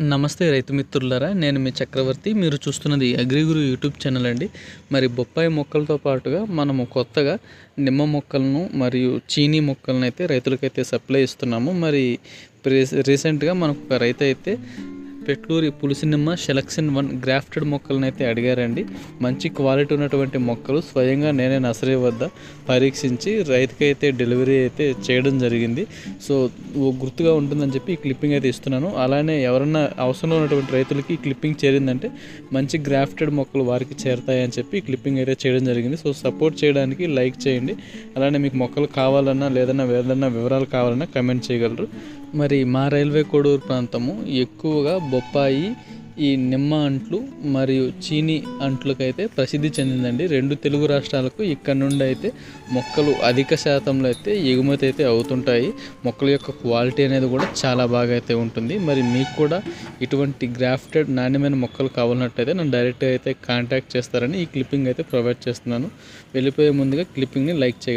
నమస్తే రైతు మిత్రులారా నేను మీ చక్రవర్తి. మీరు చూస్తున్నది అగ్రిగురు యూట్యూబ్ ఛానల్ అండి. మరి బొప్పాయి మొక్కలతో పాటుగా మనము కొత్తగా నిమ్మ మొక్కలను మరియు చీనీ మొక్కలను అయితే రైతులకైతే సప్లై ఇస్తున్నాము. మరి రీసెంట్గా మనకు ఒక రైతు అయితే పెట్లూరి పులిసినిమ్మ సెలక్షన్ వన్ గ్రాఫ్టెడ్ మొక్కలను అయితే అడిగారండి. మంచి క్వాలిటీ ఉన్నటువంటి మొక్కలు స్వయంగా నేనే నర్సరీ వద్ద పరీక్షించి రైతుకి అయితే డెలివరీ అయితే చేయడం జరిగింది. సో ఓ గుర్తుగా ఉంటుందని చెప్పి ఈ క్లిప్పింగ్ అయితే ఇస్తున్నాను. అలానే ఎవరన్నా అవసరంలో ఉన్నటువంటి రైతులకి ఈ క్లిప్పింగ్ చేరిందంటే మంచి గ్రాఫ్టెడ్ మొక్కలు వారికి చేరుతాయని చెప్పి ఈ క్లిప్పింగ్ అయితే చేయడం జరిగింది. సో సపోర్ట్ చేయడానికి లైక్ చేయండి. అలానే మీకు మొక్కలు కావాలన్నా లేదన్నా ఏదన్నా వివరాలు కావాలన్నా కమెంట్ చేయగలరు. మరి మా రైల్వే కోడూరు ప్రాంతము ఎక్కువగా బొప్పాయి ఈ నిమ్మ అంట్లు మరియు చీనీ అంట్లకైతే ప్రసిద్ధి చెందిందండి. రెండు తెలుగు రాష్ట్రాలకు ఇక్కడ నుండి అయితే మొక్కలు అధిక శాతంలో అయితే ఎగుమతి అయితే అవుతుంటాయి. మొక్కల యొక్క క్వాలిటీ అనేది కూడా చాలా బాగా అయితే ఉంటుంది. మరి మీకు కూడా ఇటువంటి గ్రాఫ్టెడ్ నాణ్యమైన మొక్కలు కావాలన్నట్టయితే నేను డైరెక్ట్గా అయితే కాంటాక్ట్ చేస్తారని ఈ క్లిప్పింగ్ అయితే ప్రొవైడ్ చేస్తున్నాను. వెళ్ళిపోయే ముందుగా క్లిప్పింగ్ని లైక్ చేయ